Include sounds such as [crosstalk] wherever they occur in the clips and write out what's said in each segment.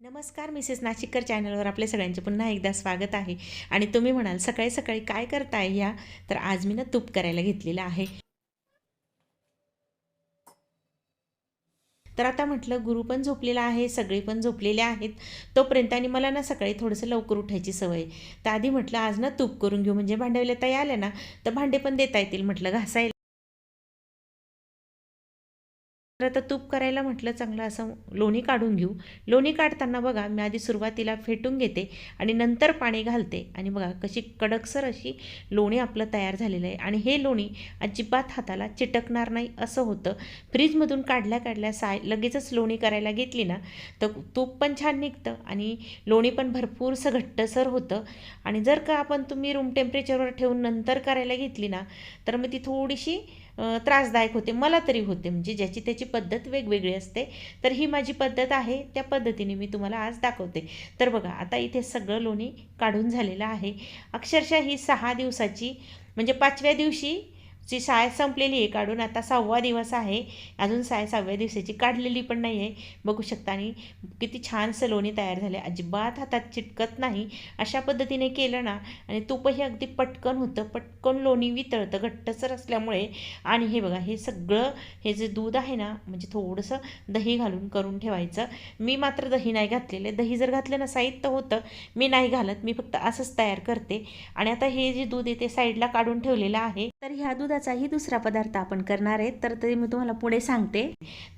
नमस्कार मिसेस नाशिककर चॅनलवर आपल्या सगळ्यांचे पुन्हा एकदा स्वागत आहे. आणि तुम्ही म्हणाल सकाळी सकाळी काय करताय या? तर आज मी ना तूप करायला घेतलेलं आहे. तर आता म्हटलं गुरु पण झोपलेला आहे सगळे पण झोपलेले आहेत. तोपर्यंत आणि मला ना सकाळी थोडंसं लवकर उठायची सवय. तर आधी म्हटलं आज ना तूप करून घेऊ. म्हणजे भांडवल्या ताई आल्या ना तर भांडे पण देता येतील म्हटलं घासायला. तर आता तूप करायला म्हटलं चांगलं असं लोणी काढून घेऊ. लोणी काढताना बघा मी आधी सुरुवातीला फेटून घेते आणि नंतर पाणी घालते. आणि बघा कशी कडकसर अशी लोणी आपलं तयार झालेलं आहे. आणि हे लोणी अजिबात हाताला चिटकणार नाही असं होतं. फ्रीजमधून काढल्या काढल्या साय लगेचच लोणी करायला घेतली ना तर तूप पण छान निघतं आणि लोणी पण भरपूरसं घट्टसर होतं. आणि जर का आपण तुम्ही रूम टेम्परेचरवर ठेवून नंतर करायला घेतली ना तर मग ती थोडीशी त्रासदायक होते मला तरी होते. म्हणजे ज्याची त्याची पद्धत वेगवेगळी असते तर ही माझी पद्धत आहे त्या पद्धतीने मी तुम्हाला आज दाखवते. तर बघा आता इथे सगळं लोणी काढून झालेलं आहे. अक्षरशः ही सहा दिवसाची म्हणजे पाचव्या दिवशी ची साय संपलेली आहे काढून आता सहावा दिवस आहे. अजून साय सहाव्या दिवसाची काढलेली पण नाही आहे. बघू शकता आणि किती छान सलोनी तयार झाले. अजिबात हातात चिटकत नाही. अशा पद्धतीने केलं ना आणि तूपही अगदी पटकन होतं. पटकन लोणी वितळतं. घट्टसर असल्यामुळे आणि हे बघा हे सगळं हे जे दूध आहे ना म्हणजे थोडंसं दही घालून करून ठेवायचं. मी मात्र दही नाही घातलेलं. दही जर घातलं ना साहित्य होतं. मी नाही घालत. मी फक्त असंच तयार करते. आणि आता हे जे दूध आहे ते साईडला काढून ठेवलेलं आहे. तर ह्या दुधाचाही दुसरा पदार्थ आपण करणार आहे. तर ते मी तुम्हाला पुढे सांगते.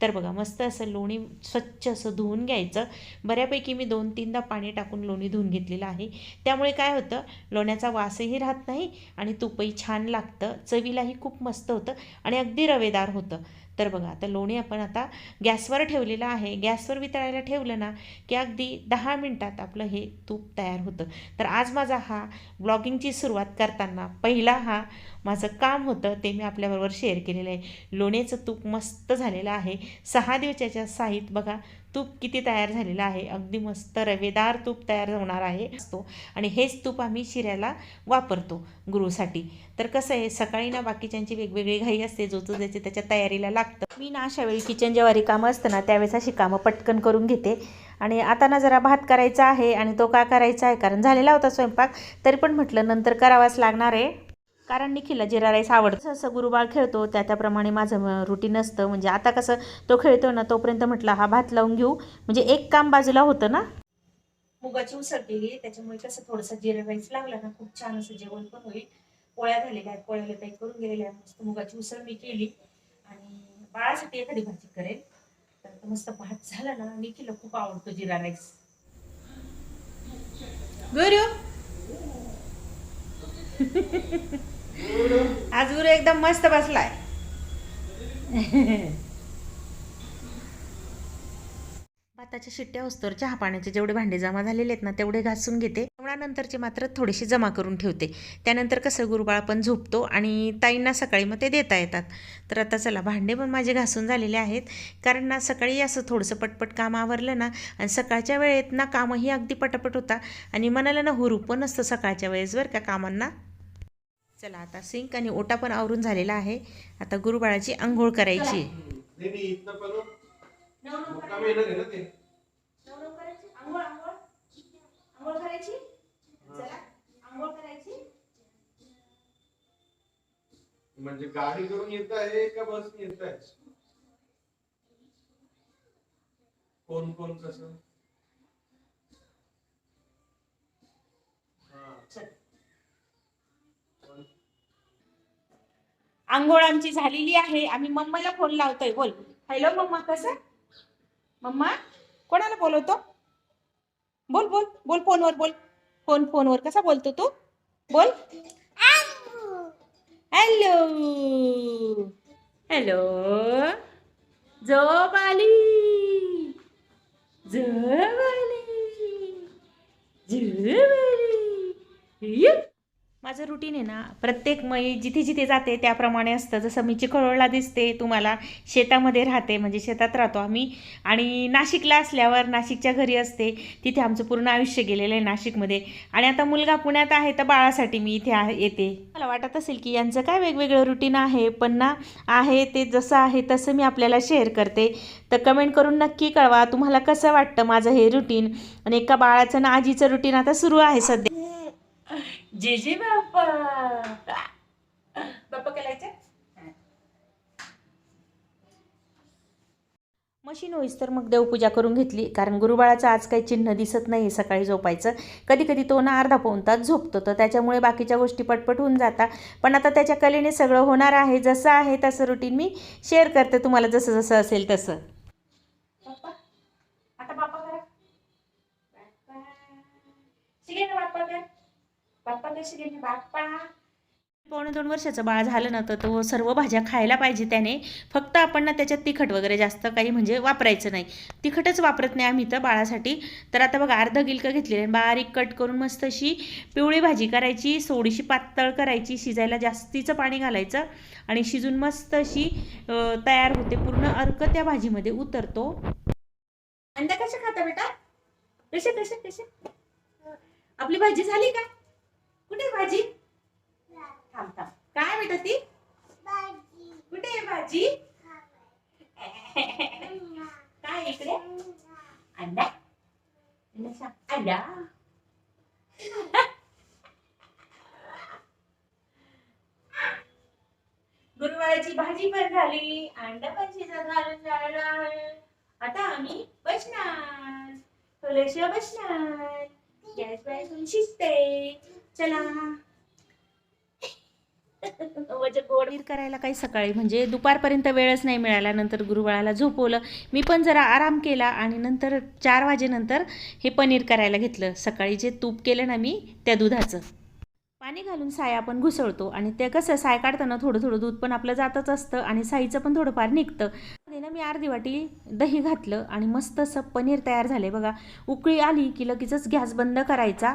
तर बघा मस्त असं लोणी स्वच्छ असं धुवून घ्यायचं. बऱ्यापैकी मी दोन तीनदा पाणी टाकून लोणी धुवून घेतलेलं आहे. त्यामुळे काय होतं लोण्याचा वासही राहत नाही आणि तुपही छान लागतं. चवीलाही खूप मस्त होतं आणि अगदी रवेदार होतं. तर बघा आता लोणी आपण आता गॅसवर ठेवलेलं आहे. गॅसवर वितळायला ठेवलं ना की अगदी दहा मिनटात आपलं हे तूप तयार होतं. तर आज माझा हा ब्लॉगिंगची सुरुवात करताना पहिला हा माझं काम होतं ते मी आपल्याबरोबर शेअर केलेलं आहे. लोण्याचं तूप मस्त झालेलं आहे. सहा दिवसाच्या साहित बघा तूप किती तयार झालेलं आहे? अगदी मस्त रवेदार तूप तयार होणार आहे. असतो. आणि हेच तूप आम्ही शिऱ्याला वापरतो गुरुसाठी. तर कसं आहे सकाळी ना बाकीच्यांची वेगवेगळी घाई असते जो जो ज्याच्या त्याच्या तयारीला लागतं. मी ना अशा वेळी किचन जेव्हा रिकामं असतं ना त्यावेळेस अशी कामं पटकन करून घेते. आणि आता ना जरा भात करायचा आहे आणि तो का करायचा आहे? कारण झालेला होता स्वयंपाक. तरी पण म्हटलं नंतर करावाच लागणार आहे. कारण निखिलला जिरा राईस आवडतं जसं गुरुबाळ खेळतो त्या त्याप्रमाणे माझं रुटीन असतं. म्हणजे आता कसं तो खेळतो ना तोपर्यंत म्हटलं हा भात लावून घेऊ. म्हणजे एक काम बाजूला होतं ना. मुगाची उसळ केली त्याच्यामुळे कसं थोडंसं जिरा राईस लागला ना खूप छान असं जेवण पण होईल. पोळ्या झालेल्या आहेत पोळ्याला काही करून गेलेल्या आहेत. मस्त मुगाची उसळ मी केली. आणि बाळासाठी एखादी भाजी करेल. तर मस्त भात झाला ना निखिलला खूप आवडतो जिरा राईस. गुरु [laughs] आज गुरु एकदम मस्त बसलाय. [laughs] भाताच्या शिट्ट्या असतोर चहा पाण्याचे जेवढे भांडे जमा झालेले आहेत ना तेवढे घासून घेते. नंतरचे मात्र थोडेसे जमा करून ठेवते. त्यानंतर कसं गुरुबाळ पण झोपतो आणि ताईंना सकाळी मग ते देता येतात. तर आता चला भांडे पण माझे घासून झालेले आहेत. कारण ना सकाळी असं थोडंसं पटपट काम आवरलं ना आणि सकाळच्या वेळेत ना कामही अगदी पटापट होता. आणि मनाला ना हुरूप पण असतं सकाळच्या वेळेस बरं का कामांना. चला आता सिंक आणि ओटा पण आवरून झालेला आहे. आता गुरुबाळाची आंघोळ करायची. आहे. म्हणजे गाडी करून येत आहे का बस येत आहे? कोण कोण कसं. आंघोळ आमची झालेली आहे. आम्ही मम्माला फोन लावतोय. बोल. हॅलो मम्मा कसं? मम्मा कोणाला बोलवतो? बोल बोल बोल फोनवर बोल. फोन फोनवर कसा बोलतो तू? बोल. हॅलो. हॅलो. झोप आली. झोप आली. झोप आली. माझं रुटीन आहे ना प्रत्येक मी जिथे जिथे जाते त्याप्रमाणे असतं. जसं मी चिखळला दिसते तुम्हाला शेतामध्ये राहते म्हणजे शेतात राहतो आम्ही. आणि नाशिकला असल्यावर नाशिकच्या घरी असते. तिथे आमचं पूर्ण आयुष्य गेलेलं आहे नाशिकमध्ये. आणि आता मुलगा पुण्यात आहे तर बाळासाठी मी इथे आहे येते. मला वाटत असेल की यांचं काय वेगवेगळं रुटीन आहे पण ना आहे ते जसं आहे तसं मी आपल्याला शेअर करते. तर कमेंट करून नक्की कळवा तुम्हाला कसं वाटतं माझं हे रुटीन आणि एका बाळाचं ना आजीचं रुटीन आता सुरू आहे सध्या. जे जे बाप्पा. बाप्पा करायचं मशीन होईस तर मग देवपूजा करून घेतली कारण गुरुबाळाचं आज काही चिन्ह दिसत नाही सकाळी झोपायचं. कधी कधी तो ना अर्धा पाऊण तास झोपतो तर त्याच्यामुळे बाकीच्या गोष्टी पटपट होऊन जातात पण आता त्याच्या कलेने सगळं होणार आहे जसं आहे तसं रुटीन मी शेअर करते तुम्हाला जसं जसं असेल तसं. आता बाप्पा कशी गेली? बाप्पा? पावणे दोन वर्षाचं बाळ झालं ना तर तो सर्व भाज्या खायला पाहिजे त्याने. फक्त आपण ना त्याच्यात तिखट वगैरे जास्त काही म्हणजे वापरायचं नाही. तिखटच वापरत नाही आम्ही तर बाळासाठी. तर आता बघा अर्ध गिलकं घेतलेलं आहे बारीक कट करून मस्त अशी पिवळी भाजी करायची थोडीशी पातळ करायची शिजायला जास्तीचं पाणी घालायचं आणि शिजून मस्त अशी तयार होते. पूर्ण अर्क त्या भाजीमध्ये उतरतो. अंडा कशा खाता बेटा? कसे कसे कसे आपली भाजी झाली का? कुठे भाजी? थांब थांब. काय बेटा ती? कुठे भाजी? काय इकडे? अंडा. अंडा गुरुवारची भाजी पण झाली. अंडा पण शिजत घालून आता आम्ही बसणार. बसणार. गॅस बाहेरून शिजते चला. करायला काही सकाळी म्हणजे दुपारपर्यंत वेळच नाही मिळाला. नंतर गुरुवाळाला झोपवलं. मी पण जरा आराम केला आणि नंतर चार वाजेनंतर हे पनीर करायला घेतलं. सकाळी जे तूप केलं ना मी त्या दुधाचं. पाणी घालून साय आपण घुसळतो आणि ते कसं साय काढताना थोडं थोडं दूध पण आपलं जातच असतं आणि साईचं पण थोडंफार निघतं. ना मी अर्धी वाटी दही घातलं आणि मस्त असं पनीर तयार झाले बघा. उकळी आली की लगेचच गॅस बंद करायचा.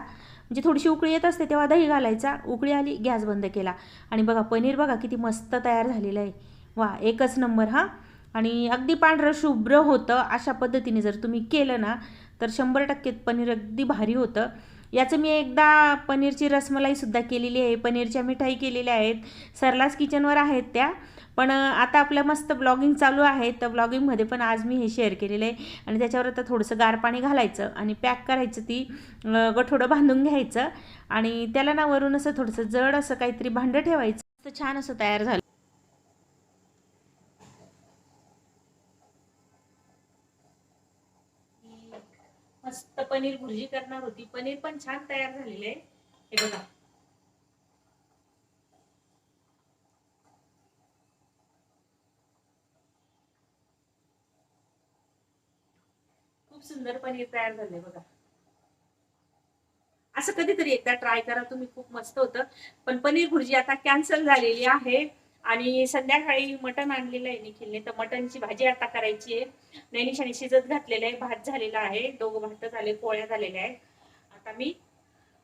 म्हणजे थोडीशी उकळी येत असते तेव्हा दही घालायचा. उकळी आली गॅस बंद केला. आणि बघा पनीर बघा किती मस्त तयार झालेलं आहे. वा एकच नंबर हां. आणि अगदी पांढरं शुभ्र होतं अशा पद्धतीने जर तुम्ही केलं ना तर शंभर टक्के पनीर अगदी भारी होतं. याचं मी एकदा पनीरची रसमलाईसुद्धा केलेली आहे. पनीरच्या मिठाई केलेल्या आहेत. सरलास किचनवर आहेत त्या. पण आता आपलं मस्त ब्लॉगिंग चालू आहे. तर ब्लॉगिंगमध्ये पण आज मी हे शेअर केलेलं आहे. आणि त्याच्यावर आता थोडंसं गार पाणी घालायचं आणि पॅक करायचं ती गठोडं बांधून घ्यायचं. आणि त्याला ना वरून असं थोडंसं जड असं काहीतरी भांडं ठेवायचं. तर छान असं तयार झालं. मस्त पनीर भुर्जी करणार होती. पनीर पण छान तयार झालेलं आहे. हे बघा. खूप सुंदर पनीर तयार झालंय बघा. असं कधीतरी एकदा ट्राय करा तुम्ही खूप मस्त होतं. पण पनीर भुर्जी आता कॅन्सल झालेली आहे आणि संध्याकाळी मटण आणलेलं आहे निखिलने. तर मटणची भाजी आता करायची आहे. नैनिशाने शिजत घातलेलं आहे भात झालेला आहे. दोघं भात झाले पोळ्या झालेल्या आहेत. आता मी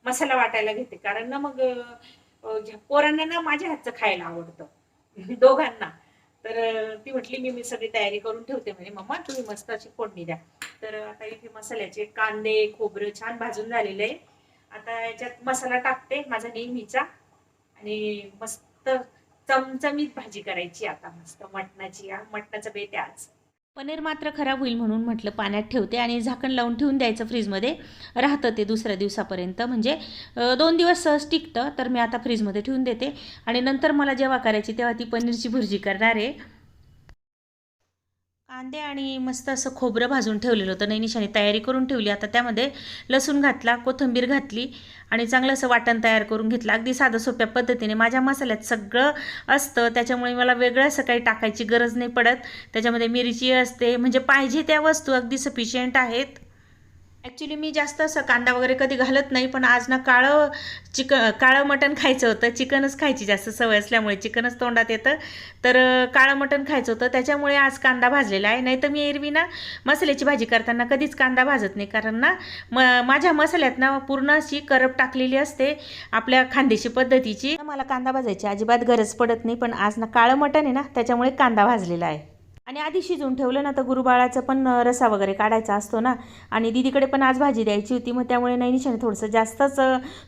मसाला वाटायला घेते. कारण ना मग पोरांना ना माझ्या हातचं खायला आवडतं. [laughs] दोघांना. तर ती म्हटली मी मी सगळी तयारी करून ठेवते. म्हणजे मम्मा तुम्ही मस्त अशी फोडणी द्या. तर आता इथे मसाल्याचे कांदे खोबरं छान भाजून झालेलं आहे. आता याच्यात मसाला टाकते माझा नेहमीचा. आणि मस्त चमचमीत भाजी करायची आता मस्त मटणाची. हा मटणाचं बेत आज. पनीर मात्र खराब होईल म्हणून म्हटलं पाण्यात ठेवते आणि झाकण लावून ठेवून द्यायचं फ्रीजमध्ये. राहतं ते दुसऱ्या दिवसापर्यंत. म्हणजे दोन दिवस सहज टिकतं तर मी आता फ्रीजमध्ये ठेवून देते. आणि नंतर मला जेव्हा करायची तेव्हा ती पनीरची भुर्जी करणार आहे. कांदे आणि मस्त असं खोबरं भाजून ठेवलेलं होतं. नैनिशाने तयारी करून ठेवली. आता त्यामध्ये लसूण घातला कोथिंबीर घातली आणि चांगलं असं वाटण तयार करून घेतलं. अगदी साधं सोप्या पद्धतीने. माझ्या मसाल्यात सगळं असतं. त्याच्यामुळे मला वेगळं असं काही टाकायची गरज नाही पडत. त्याच्यामध्ये मिरची असते. म्हणजे पाहिजे त्या वस्तू अगदी सफिशियंट आहेत. ॲक्च्युली मी जास्त असं कांदा वगैरे कधी घालत नाही पण आज ना काळं चिक काळं मटण खायचं होतं. चिकनच खायची जास्त सवय असल्यामुळे चिकनच तोंडात येतं. तर काळं मटण खायचं होतं. त्याच्यामुळे आज कांदा भाजलेला आहे. नाही तर मी एरवी ना मसाल्याची भाजी करताना कधीच कांदा भाजत नाही. कारण ना म माझ्या मसाल्यात ना पूर्ण अशी करप टाकलेली असते आपल्या खांदेशी पद्धतीची. मला कांदा भाजायची अजिबात गरज पडत नाही पण आज ना काळं मटण आहे ना त्याच्यामुळे कांदा भाजलेला आहे. आणि आधी शिजवून ठेवलं ना तर गुरुबाळाचं पण रसा वगैरे काढायचा असतो ना. आणि दीदीकडे पण आज भाजी द्यायची होती मग त्यामुळे नैनिशाने थोडंसं जास्तच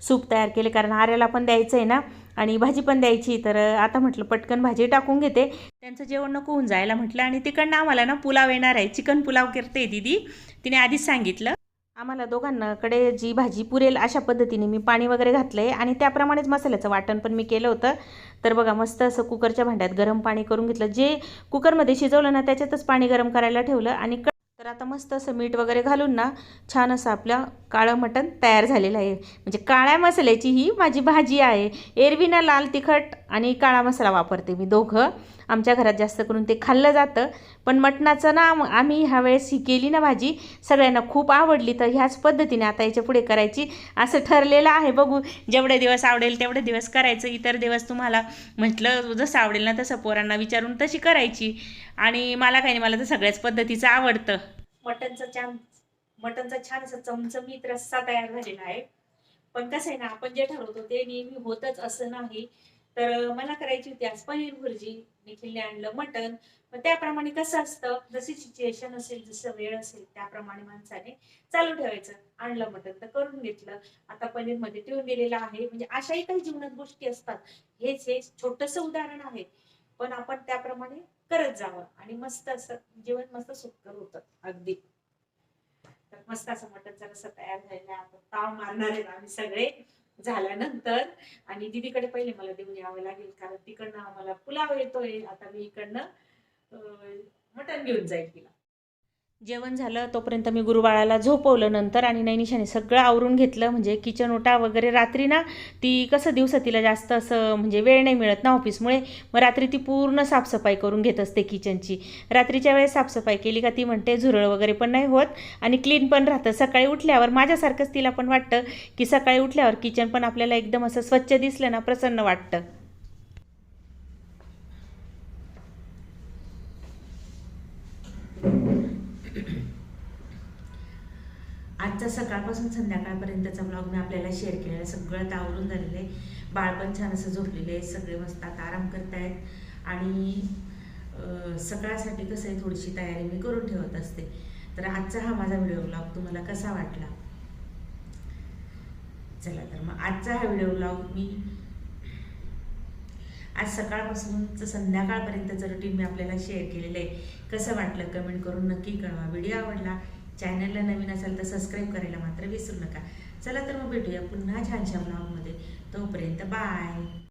सूप तयार केले. कारण आर्याला पण द्यायचं आहे ना. आणि भाजी पण द्यायची. तर आता म्हटलं पटकन भाजी टाकून घेते. त्यांचं जेवण नको होऊन जायला म्हटलं. आणि तिकडनं आम्हाला ना पुलाव येणार आहे. चिकन पुलाव करते दीदी. तिने आधीच सांगितलं. आम्हाला दोघांकडे जी भाजी पुरेल अशा पद्धतीने मी पाणी वगैरे घातलं आहे आणि त्याप्रमाणेच मसाल्याचं वाटण पण मी केलं होतं. तर बघा मस्त असं कुकरच्या भांड्यात गरम पाणी करून घेतलं. जे कुकरमध्ये शिजवलं ना त्याच्यातच पाणी गरम करायला ठेवलं आणि क तर आता मस्त असं मीठ वगैरे घालून ना छान असं आपलं काळं मटण तयार झालेलं आहे. म्हणजे काळ्या मसाल्याची ही माझी भाजी आहे. एरवी ना लाल तिखट आणि काळा मसाला वापरते मी दोघं. आमच्या घरात जास्त करून ते खाल्लं जातं. पण मटणाचं ना आम्ही ह्या वेळेस ही केली ना भाजी सगळ्यांना खूप आवडली. तर ह्याच पद्धतीने आता याच्यापुढे करायची असं ठरलेलं आहे. बघू जेवढे दिवस आवडेल तेवढे दिवस करायचं. इतर दिवस तुम्हाला म्हटलं जसं आवडेल ना तसं पोरांना विचारून तशी करायची. आणि मला काही नाही मला तर सगळ्याच पद्धतीचं आवडतं. मटनचं छान मटनचं छान असा चमचमीत रस्सा तयार झालेला आहे. पण कसं आहे ना आपण जे ठरवतो ते नेहमी होतच असं नाही. तर मला करायची होती आज पनीर भुर्जी. निखिलने आणलं मटण. मग त्याप्रमाणे कसं असतं? जशी सिच्युएशन असेल जसं वेळ असेल त्याप्रमाणे माणसाने चालू ठेवायचं. आणलं मटण तर करून घेतलं. आता पनीरमध्ये ठेवून दिलेलं आहे. म्हणजे अशाही काही जीवनात गोष्टी असतात. हेच हे छोटस उदाहरण आहे. पण आपण त्याप्रमाणे करत जावं. आणि मस्त असं जीवन मस्त सुखकर होतं. अगदी. तर मस्त असं मटणचा रस्सा तयार झालेला आहे. आता ताव मारणार आहेत आम्ही सगळे. झाल्यानंतर आणि दिदीकडे पहिले मला देऊन यावं लागेल कारण तिकडनं आम्हाला पुलाव येतोय. आता मी इकडनं मटण घेऊन जाईल तिला. जेवण झालं तोपर्यंत मी गुरुबाळाला झोपवलं नंतर आणि नैनिशाने सगळं आवरून घेतलं. म्हणजे किचन ओटा वगैरे रात्री ना ती कसं दिवसा तिला जास्त असं म्हणजे वेळ नाही मिळत ना ऑफिसमुळे. मग रात्री ती पूर्ण साफसफाई करून घेत असते किचनची. रात्रीच्या वेळेस साफसफाई केली का ती म्हणते झुरळ वगैरे पण नाही होत आणि क्लीन पण राहतं. सकाळी उठल्यावर माझ्यासारखंच तिला पण वाटतं की सकाळी उठल्यावर किचन पण आपल्याला एकदम असं स्वच्छ दिसलं ना प्रसन्न वाटतं आजचा सकाळपासून संध्याकाळपर्यंतचा ब्लॉग मी आपल्याला शेअर केलेला सगळं तावरून झालेलं आहे. बाळपण छान असं झोपलेलं आहे. सगळे मस्त आता आराम करतायत. आणि सकाळसाठी कसं आहे थोडीशी तयारी मी करून ठेवत असते. तर आजचा हा माझा व्हिडिओ ब्लॉग तुम्हाला कसा वाटला? चला तर मग आजचा हा व्हिडिओ ब्लॉग मी आज सकाळपासून संध्याकाळपर्यंतचं रुटीन मी आपल्याला शेअर केलेलं आहे. कसं वाटलं कमेंट करून नक्की कळवा. व्हिडिओ आवडला चॅनलला नवीन असेल तर सबस्क्राईब करायला मात्र विसरू नका. चला तर मग भेटूया पुन्हा छानशा ब्लॉगमध्ये तोपर्यंत बाय